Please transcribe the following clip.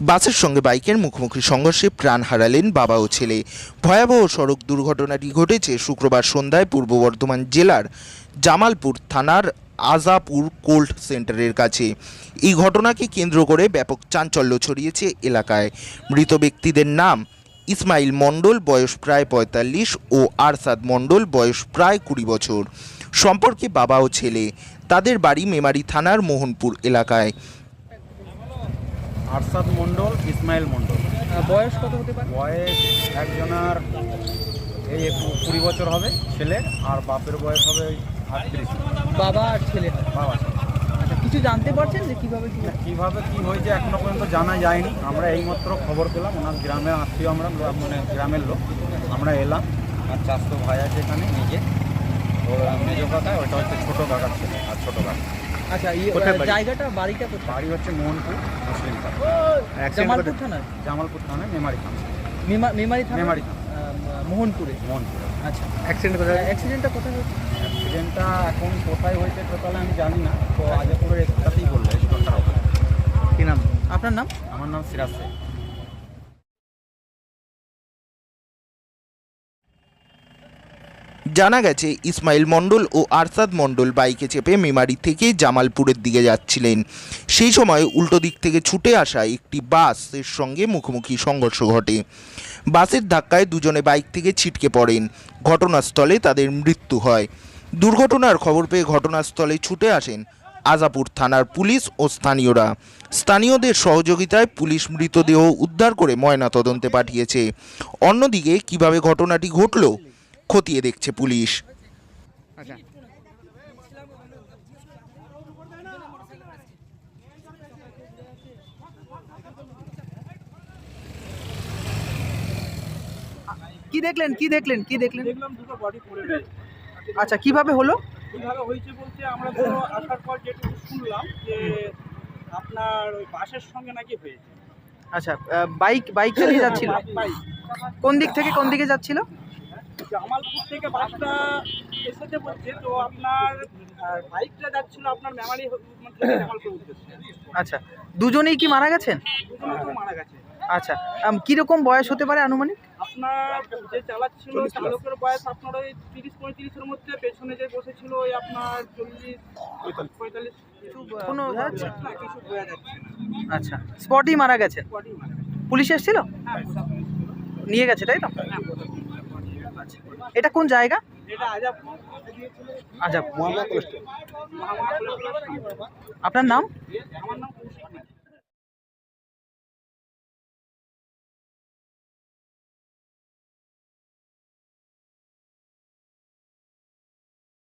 বাসের সঙ্গে বাইকের মুখোমুখি সংঘর্ষে প্রাণ হারালেন বাবা ও ছেলে। ভয়াবহ সড়ক দুর্ঘটনাটি ঘটেছে শুক্রবার সন্ধ্যায় পূর্ব বর্ধমান জেলার জামালপুর থানার আজাপুর কোল্ড সেন্টারের কাছে। এই ঘটনাকে কেন্দ্র করে ব্যাপক চাঞ্চল্য ছড়িয়েছে এলাকায়। মৃত ব্যক্তিদের নাম ইসমাইল মণ্ডল, বয়স প্রায় পঁয়তাল্লিশ, ও আরসাদ মণ্ডল, বয়স প্রায় কুড়ি বছর। সম্পর্কে বাবা ও ছেলে, তাদের বাড়ি মেমারি থানার মোহনপুর এলাকায়। আরশাদ মণ্ডল ইসমাইল মণ্ডল। বয়স কত হতে পারে? বয়স একজনার এই কুড়ি বছর হবে ছেলের আর বাপের বয়স হবে আটত্রিশ। বাবা আর ছেলে। বাবা আচ্ছা কিছু জানতে পারছেন যে কীভাবে কি কীভাবে কী হয়েছে এখনও পর্যন্ত জানা যায়নি। আমরা এইমাত্র খবর পেলাম ওনার গ্রামের আত্মীয় আমরা মানে গ্রামের লোক। আমরা এলাম আর চাষতো ভাই আছে এখানে নিজে। ওর মেজো কাকা ওটা হচ্ছে ছোটো কাকার ছেলে আর ছোটো কাকা। আচ্ছা ইয়ে? জায়গাটা বাড়িটা কোথায়? বাড়ি হচ্ছে মোহনপুর মুসলিম জামালপুর থানায়? জামালপুর থানা। মেমারি থানা? মেমারি থানা। মেমারি মোহনপুরে। মোহনপুর। আচ্ছা। অ্যাক্সিডেন্ট কোথায় অ্যাক্সিডেন্টটা কোথায় হয়েছে? অ্যাক্সিডেন্টটা এখন কোথায় হয়েছে টোটালে আমি জানি না। তো আজাপুরের একটাতেই বলল স্টোরটার ওখানে কি নাম? আপনার নাম? আমার নাম সিরাজ শেখ। জানা গেছে, ইসমাইল মণ্ডল ও আরসাদ মণ্ডল বাইকে চেপে মেমারি থেকে জামালপুরের দিকে যাচ্ছিলেন। সেই সময় উল্টো দিক থেকে ছুটে আসা একটি বাসের সঙ্গে মুখোমুখি সংঘর্ষ ঘটে। বাসের ধাক্কায় দুজনে বাইক থেকে ছিটকে পড়েন। ঘটনাস্থলে তাদের মৃত্যু হয়। দুর্ঘটনার খবর পেয়ে ঘটনাস্থলে ছুটে আসেন আজাপুর থানার পুলিশ ও স্থানীয়রা। স্থানীয়দের সহযোগিতায় পুলিশ মৃতদেহ উদ্ধার করে ময়নাতদন্তে পাঠিয়েছে। অন্যদিকে, কীভাবে ঘটনাটি ঘটল খতিয়ে দেখছে পুলিশ। কি দেখলেন? কি দেখলেন? কি দেখলেন? দেখলাম দুটো বডি পড়ে রয়েছে আচ্ছা কীভাবে হলো? কীভাবে হয়েছে বলতে আমরা আসার পর যেটুকু শুনলাম যে আপনার ওই বাসের সঙ্গে নাকি হয়েছে। আচ্ছা বাইক বাইক চালিয়ে যাচ্ছিল? কোন দিক থেকে কোন দিকে যাচ্ছিল? জামালপুর থেকে বাসটা এসেছে বলছে তো আপনার বাইকটা যাচ্ছিল আপনার মেমারি থেকে জামালপুর উদ্দেশ্যে। আচ্ছা দুজনেই কি মারা গেছেন? দুজনে তো মারা গেছে। আচ্ছা কীরকম বয়স হতে পারে আনুমানিক? আপনার যে চালাচ্ছিল চালকের বয়স আপনার ওই তিরিশ পঁয়ত্রিশের মধ্যে পেছনে যে বসেছিল ওই আপনার চল্লিশ পঁয়তাল্লিশ। কিছু কোনো যাচ্ছে? কিছু বোঝা যাচ্ছে আচ্ছা স্পটেই মারা গেছেন গেছে। পুলিশ এসেছিল? হ্যাঁ নিয়ে গেছে তাই তো? এটা কোন জায়গা? আজাব আচ্ছা আপনার নাম? আমার নাম